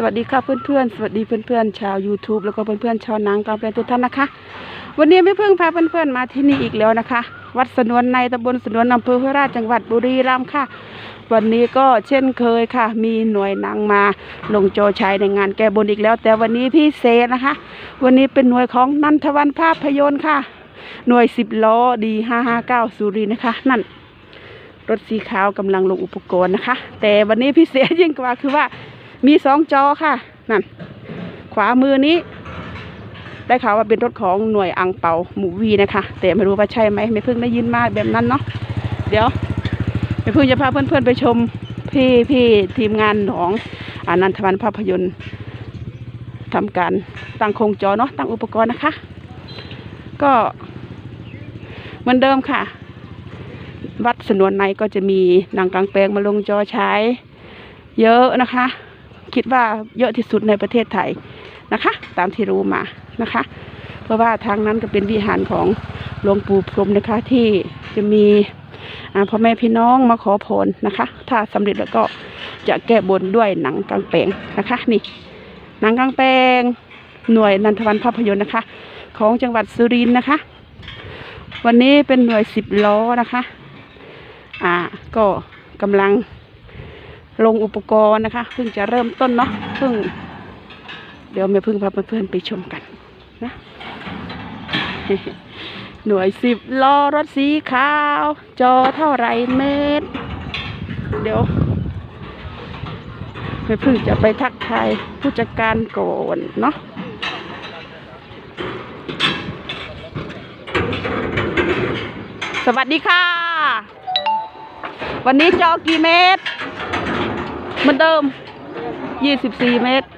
สวัสดีค่ะเพื่อนๆ สวัสดีเพื่อนๆ ชาว YouTube แล้วก็เพื่อนๆ ชาวนังกลางแปลงทุกท่านนะคะ วันนี้ไม่เพิ่งพาเพื่อนๆ มาที่นี่อีกแล้วนะคะ วัดสนวนในตำบลสนวนอำเภอห้วยราชจังหวัดบุรีรัมย์ค่ะ วันนี้ก็เช่นเคยค่ะ มีหน่วยนางมาลงโจชัยในงานแก้บนอีกแล้ว แต่วันนี้พิเศษนะคะ วันนี้เป็นหน่วยของนันทวันภาพยนตร์ค่ะ หน่วยสิบล้อดีห้าห้าเก้าสุรินนะคะ นั่นรถสีขาวกำลังลงอุปกรณ์นะคะ แต่วันนี้พิเศษยิ่งกว่าคือว่า มีสองจอค่ะนั่นขวามือนี้ ได้ข่าวว่าเป็นรถของหน่วยอังเปาหมูวีนะคะ แต่ไม่รู้ว่าใช่ไหมไม่เพิ่งได้ยินมาแบบนั้นเนาะเดี๋ยวไม่เพิ่งจะพาเพื่อนๆไปชมพี่พี่ทีมงานของอนันทวันภาพยนตร์ทำการตั้งโครงจอเนาะตั้งอุปกรณ์นะคะ ก็เหมือนเดิมค่ะ วัดสนวนในก็จะมีหนังกลางแปลงมาลงจอใช้เยอะนะคะ คิดว่าเยอะที่สุดในประเทศไทยนะคะ ตามที่รู้มานะคะ เพราะว่าทางนั้นก็เป็นวิหารของหลวงปู่พรมนะคะ ที่จะมีพ่อแม่พี่น้องมาขอพรนะคะ ถ้าสำเร็จแล้วก็จะแก้บนด้วยหนังกางแปลงนะคะ นี่ หนังกางแปลงหน่วยนันทวันภาพยนตร์นะคะ ของจังหวัดสุรินทร์นะคะ วันนี้เป็นหน่วยสิบล้อนะคะ อ่าก็กำลัง ลงอุปกรณ์นะคะเพิ่งจะเริ่มต้นเนาะเพิ่ง เดี๋ยวแม่เพิ่งพาเพื่อนๆไปชมกันนะหน่วยสิบล้อรถสีขาว จอเท่าไรเมตร เดี๋ยวแม่เพิ่งจะไปทักทายผู้จัดการก่อนเนาะสวัสดีค่ะ วันนี้จอกี่เมตร เหมือนเดิม 24 เมตร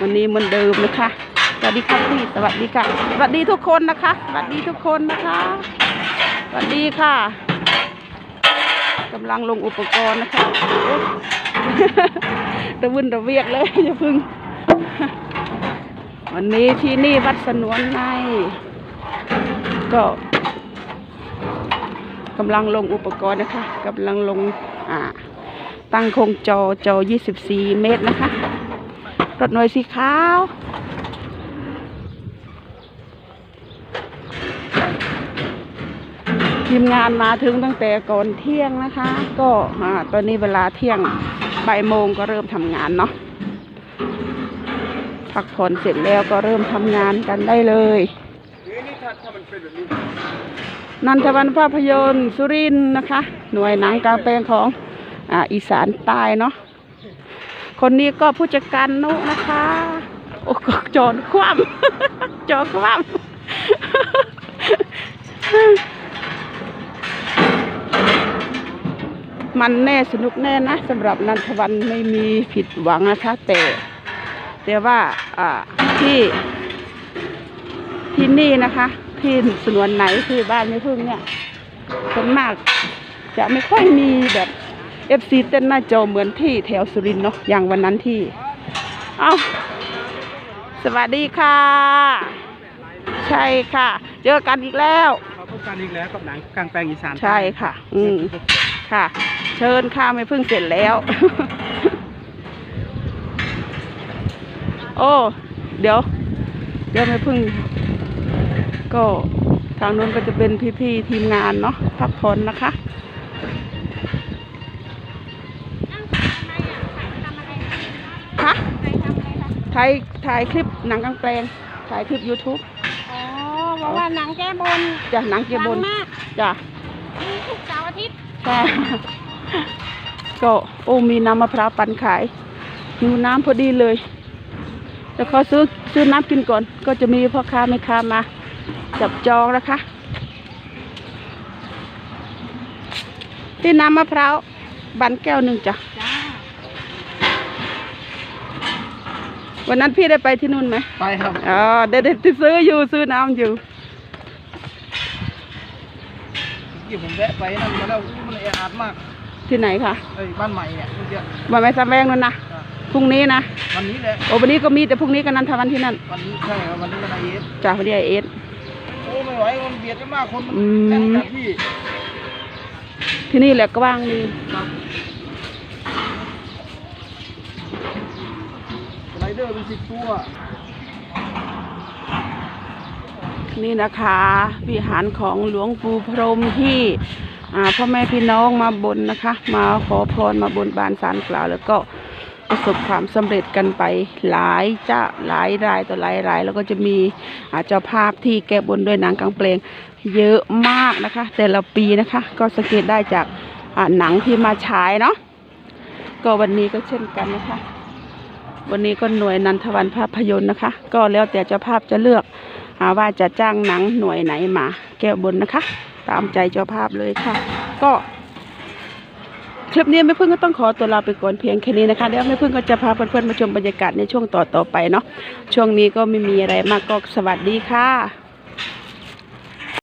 วันนี้เหมือนเดิมนะคะ สวัสดีครับพี่ สวัสดีค่ะ สวัสดีทุกคนนะคะ สวัสดีทุกคนนะคะ สวัสดีค่ะกำลังลงอุปกรณ์นะคะโอ๊ยระวุ่นระเวียกเลยอย่าพึ่ง วันนี้ที่นี่วัดสนวนในก็กำลังลงอุปกรณ์นะคะกำลังลงอ่า ตั้งโครงจอจอ 24 เมตรนะคะ รถหน่วยสีขาว ทีมงานมาถึงตั้งแต่ก่อนเที่ยงนะคะ ก็ตอนนี้เวลาเที่ยงบ่ายโมงก็เริ่มทำงานเนาะพักผ่อนเสร็จแล้วก็เริ่มทำงานกันได้เลยนันทวันภาพยนตร์สุรินนะคะ หน่วยหนังกลางแปลงของ อ่าอีสานใต้เนาะคนนี้ก็ผู้จัดการนุนะคะ โอ้จอดคว่ำจอดคว่ำมันแน่สนุกแน่นะสำหรับนันทวันไม่มีผิดหวังนะคะ แต่แต่ว่าอ่าที่ที่นี่นะคะ ที่สวนไหนที่บ้านไม่พึ่งเนี่ยส่วนมากจะไม่ค่อยมีแบบ เอฟซีเต้นหน้าจอเหมือนที่แถวสุรินทร์เนาะอย่างวันนั้นที่ เอาสวัสดีค่ะ ใช่ค่ะ เจอกันอีกแล้วขอพบกันอีกแล้วกับหนังกลางแปลงอีสานใช่ค่ะ อืมค่ะ เชิญค่ะไม่พึ่งเสร็จแล้ว โอ้เดี๋ยว เดี๋ยวไม่พึ่ง ก็ทางนู้นก็จะเป็นพี่ๆทีมงานเนาะพักผ่อนนะคะคะ ถ่ายถ่ายคลิปหนังกลางแปลงถ่ายคลิป YouTube อ๋อเพราะว่าหนังแก้บนจ้ะหนังเกียร์บนดังมากจ้ะมีทุกเสาร์อาทิตย์ใช่ก็โอ้มีน้ำมะพร้าวปั่นขายหิวน้ำพอดีเลยแต่ขอซื้อซื้อน้ำกินก่อน ก็จะมีพ่อค้าแม่ค้ามา จับจองนะคะ ที่น้ำมะพร้าวบันแก้วหนึ่งจ้ะ จ้า วันนั้นพี่ได้ไปที่นู่นไหมไปครับอ๋อเด็ดๆซื้ออยู่ซื้อน้ำอยู่ที่ผมแวะไปนั่นมาแล้วมันแออัดมากที่ไหนคะเอ้ยบ้านใหม่เนี่ยเมื่อกี้วันไม่สำแวงนู่นนะอะพรุ่งนี้นะวันนี้แหละโอ้วันนี้ก็มีแต่พรุ่งนี้ก็นันทวันที่นั่นวันนี้ใช่ครับวันนี้วันไอเอสจ้ะวันนี้ไอเอสโอ้ไม่ไหวมันเบียดกันมากคนมันอืมแน่นกันพี่ที่นี่แหละกว้างดี ครับ อเป็นสิบตัว นี่นะคะวิหารของหลวงปู่พรหมที่พ่อแม่พี่น้องมาบนนะคะ มาขอพรมาบนบานสารกล่าว แล้วก็ประสบความสำเร็จกันไปหลายเจะหลายรายต่อหลายราย แล้วก็จะมีเจ้าภาพที่แก้บนด้วยหนังกลางเพลงเยอะมากนะคะ แต่ละปีนะคะ ก็สังเกตได้จากหนังที่มาฉายเนาะก็วันนี้ก็เช่นกันนะคะ วันนี้ก็หน่วยนันทวันภาพยนตร์นะคะ ก็แล้วแต่เจ้าภาพจะเลือกหาว่าจะจ้างหนังหน่วยไหนมาแก้บนนะคะ ตามใจเจ้าภาพเลยค่ะ ก็ คลิปนี้แม่พึ่งก็ต้องขอตัวลาไปก่อนเพียงแค่นี้นะคะเดี๋ยวแม่พึ่งก็จะพาเพื่อนๆมาชมบรรยากาศในช่วงต่อๆไปเนาะช่วงนี้ก็ไม่มีอะไรมากก็สวัสดีค่ะ